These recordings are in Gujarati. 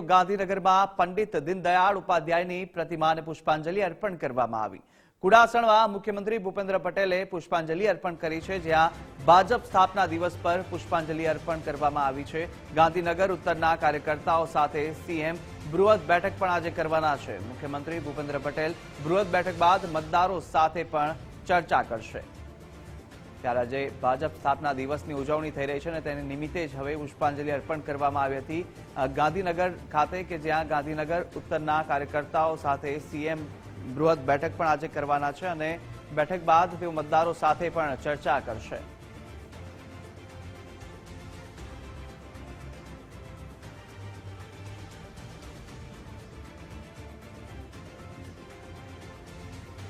ગાંધીનગરમાં પંડિત દીનદયાળ ઉપાધ્યાયની પ્રતિમાને પુષ્પાંજલિ અર્પણ કરવામાં આવી. કુડાસણમાં મુખ્યમંત્રી ભૂપેન્દ્ર પટેલે પુષ્પાંજલિ અર્પણ કરી છે, જ્યાં ભાજપ સ્થાપના દિવસ પર પુષ્પાંજલિ અર્પણ કરવામાં આવી છે. ગાંધીનગર ઉત્તરના કાર્યકર્તાઓ સાથે સીએમ બૃહદ બેઠક પણ આજે કરવાના છે. મુખ્યમંત્રી ભૂપેન્દ્ર પટેલ બૃહદ બેઠક બાદ મતદારો સાથે પણ ચર્ચા કરશે. ત્યારે આજે ભાજપ સ્થાપના દિવસની ઉજવણી થઈ રહી છે અને તેને નિમિત્તે જ હવે પુષ્પાંજલિ અર્પણ કરવામાં આવી હતી. ગાંધીનગર ખાતે કે જ્યાં ગાંધીનગર ઉત્તરના કાર્યકર્તાઓ સાથે સીએમ બૃહદ બેઠક પણ આજે કરવાના છે અને બેઠક બાદ તેઓ મતદારો સાથે પણ ચર્ચા કરશે.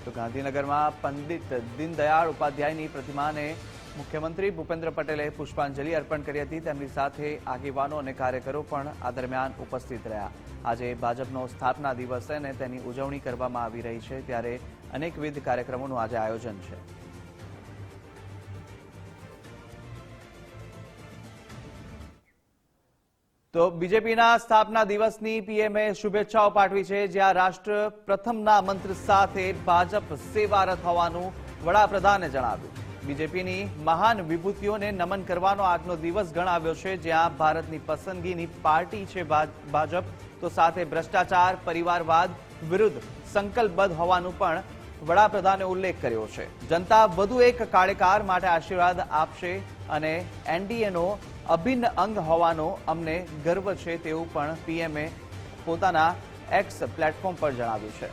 તો ગાંધીનગરમાં પંડિત દીનદયાળ ઉપાધ્યાયની પ્રતિમાને મુખ્યમંત્રી ભૂપેન્દ્ર પટેલે પુષ્પાંજલિ અર્પણ કરી હતી. તેમની સાથે આગેવાનો અને કાર્યકરો પણ આ દરમિયાન ઉપસ્થિત રહ્યા. આજે ભાજપનો સ્થાપના દિવસ અને તેની ઉજવણી કરવામાં આવી રહી છે. ત્યારે અનેકવિધ કાર્યક્રમોનું આજે આયોજન છે. તો બીજેપીના સ્થાપના દિવસની પીએમએ શુભેચ્છાઓ પાઠવી છે, જ્યાં રાષ્ટ્ર પ્રથમના મંત્ર સાથે ભાજપ સેવારત હોવાનું વડાપ્રધાને જણાવ્યું. બીજેપીની મહાન વિભૂતિઓને નમન કરવાનો આજનો દિવસ ગણાવ્યો છે, જ્યાં ભારતની પસંદગીની પાર્ટી છે ભાજપ. તો સાથે ભ્રષ્ટાચાર, પરિવારવાદ વિરુદ્ધ સંકલ્પબદ્ધ હોવાનું પણ વડાપ્રધાને ઉલ્લેખ કર્યો છે. જનતા વધુ એક કાર્યકાર માટે આશીર્વાદ આપશે અને એનડીએનો અભિન્ન અંગ હોવાનો અમને ગર્વ છે તેવું પણ પીએમએ પોતાના એક્સ પ્લેટફોર્મ પર જણાવ્યું છે.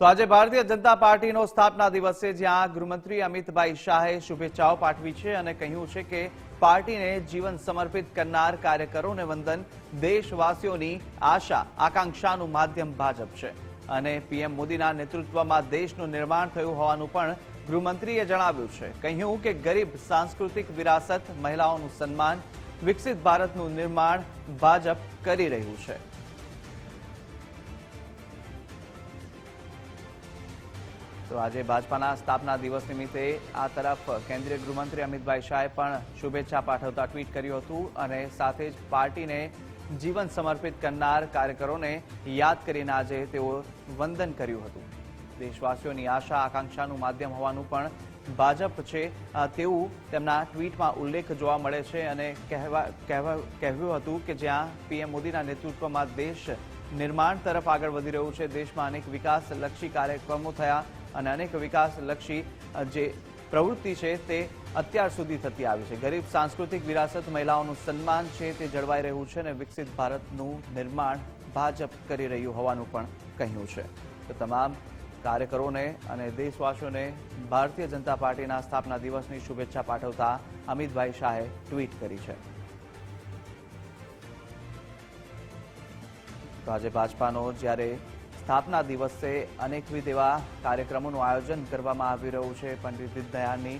તો આજે ભારતીય જનતા પાર્ટીનો સ્થાપના દિવસ છે જ્યાં ગૃહમંત્રી અમિતભાઈ શાહે શુભેચ્છાઓ પાઠવી છે અને કહ્યું છે કે પાર્ટીને જીવન સમર્પિત કરનાર કાર્યકરોને વંદન દેશવાસીઓની આશા, આકાંક્ષાનું માધ્યમ ભાજપ છે. અને પીએમ મોદીના નેતૃત્વમાં દેશનું નિર્માણ થયું હોવાનું પણ ગૃહમંત્રીએ જણાવ્યું છે. કહ્યું કે ગરીબ, સાંસ્કૃતિક વિરાસત, મહિલાઓનું સન્માન, વિકસિત ભારતનું નિર્માણ ભાજપ કરી રહ્યું છે. તો આજે ભાજપાના સ્થાપના દિવસ નિમિત્તે આ તરફ કેન્દ્રીય ગૃહમંત્રી અમિતભાઈ શાહે પણ શુભેચ્છા પાઠવતા ટ્વીટ કર્યું હતું અને સાથે જ પાર્ટીને જીવન સમર્પિત કરનાર કાર્યકરોને યાદ કરીને આજે તેઓ વંદન કર્યું હતું. દેશવાસીઓની આશા, આકાંક્ષાનું માધ્યમ હોવાનું પણ ભાજપ છે. તેવું તેમના ટ્વીટમાં ઉલ્લેખ જોવા મળે છે અને કહેવા કહેવા કહેવું હતું કે જ્યાં પીએમ મોદીના નેતૃત્વમાં દેશ નિર્માણ તરફ આગળ વધી રહ્યું છે, દેશમાં અનેક વિકાસલક્ષી કાર્યક્રમો થયા અને અનેક વિકાસલક્ષી જે પ્રવૃત્તિ છે તે અત્યાર સુધી થતી આવી છે. ગરીબ, સાંસ્કૃતિક વિરાસત મહિલાઓનું સન્માન છે તે જળવાઈ રહ્યું છે અને વિકસિત ભારતનું નિર્માણ ભાજપ કરી રહ્યું હોવાનું પણ કહ્યું છે. તો તમામ કાર્યકરોને અને દેશવાસીઓને ભારતીય જનતા પાર્ટીના સ્થાપના દિવસની શુભેચ્છા પાઠવતા અમિતભાઈ શાહે ટ્વીટ કરી છે. તો આજે ભાજપાનો જ્યારે સ્થાપના દિવસે અનેકવિધ એવા કાર્યક્રમોનું આયોજન કરવામાં આવી રહ્યું છે. પંડિત દીનદયાળની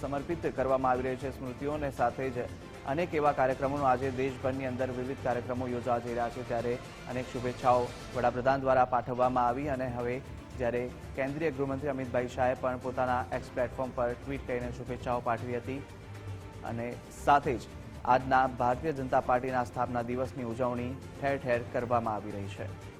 સમર્પિત કરવામાં આવી રહી છે સ્મૃતિઓને સાથે જ અનેક એવા કાર્યક્રમોનું આજે દેશભરની અંદર વિવિધ કાર્યક્રમો યોજવા જઈ રહ્યા છે. ત્યારે અનેક શુભેચ્છાઓ વડાપ્રધાન દ્વારા પાઠવવામાં આવી અને હવે જ્યારે કેન્દ્રીય ગૃહમંત્રી અમિતભાઈ શાહે પણ પોતાના એક્સ પ્લેટફોર્મ પર ટ્વીટ કરીને શુભેચ્છાઓ પાઠવી હતી અને સાથે જ આજના ભારતીય જનતા પાર્ટીના સ્થાપના દિવસની ઉજવણી ઠેર ઠેર કરવામાં આવી રહી છે.